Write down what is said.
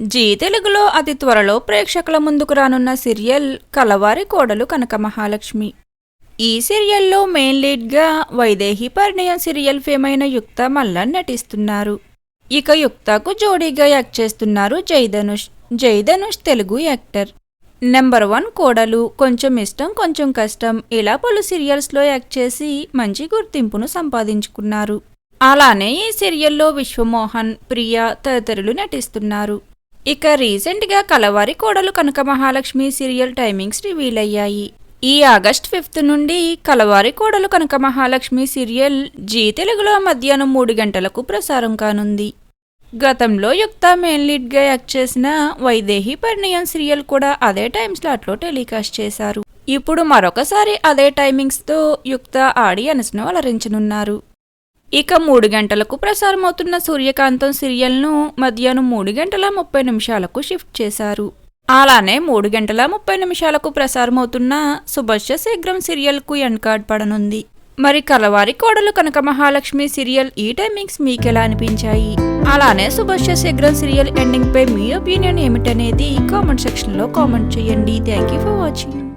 G తెలుగులో అతి త్వరలో ప్రేక్షకుల ముందుకు రానున్న సీరియల్ కలవారి కోడలు కనక మహాలక్ష్మి. ఈ సీరియల్లో మెయిన్ లీడ్గా వైదేహి పరిణయం సీరియల్ ఫేమ్ అయిన యుక్త మల్లన్ నటిస్తున్నారు. ఇక యుక్తకు జోడీగా యాక్ట్ చేస్తున్నారు Jaidhanush Jaidhanush Telugu actor. Number one కోడలు కొంచెం ఇష్టం కొంచెం కష్టం ఇలా పలు సీరియల్స్లో యాక్ట్ చేసి మంచి గుర్తింపును సంపాదించుకున్నారు. అలానే ఈ సీరియల్లో విశ్వమోహన్ ప్రియా తదితరులు నటిస్తున్నారు. ఇక రీసెంట్గా Kalavari Kodalu Kanaka Mahalakshmi serial timings reveal అయ్యాయి. ఈ ఆగస్ట్ ఫిఫ్త్ నుండి కలవారి కోడలు కనక మహాలక్ష్మి సీరియల్ జీ తెలుగులో మధ్యాహ్నం మూడు గంటలకు ప్రసారం కానుంది. గతంలో యుక్త మెయిన్ లీడ్గా యాక్ట్ చేసిన వైదేహి పరిణయం సీరియల్ కూడా అదే టైం స్లాట్లో టెలికాస్ట్ చేశారు. ఇప్పుడు మరొకసారి అదే టైమింగ్స్తో యుక్త ఆడియన్స్ను అలరించనున్నారు. ఇక మూడు గంటలకు ప్రసారమవుతున్న సూర్యకాంతం సీరియల్ను మధ్యాహ్నం మూడు గంటల ముప్పై నిమిషాలకు షిఫ్ట్ చేశారు. అలానే మూడు గంటల ముప్పై నిమిషాలకు ప్రసారమవుతున్న సుభాష్య శీఘ్రం సీరియల్కు ఎండ్ కార్డ్ పడనుంది. మరి కలవారి కోడలు కనక మహాలక్ష్మి సీరియల్ ఈ టైమింగ్స్ మీకెలా అనిపించాయి? అలానే సుభాష్య శీఘ్రం సీరియల్ ఎండింగ్ పై మీ ఒపీనియన్ ఏమిటనేది కామెంట్ సెక్షన్లో కామెంట్ చేయండి. Thank you for watching.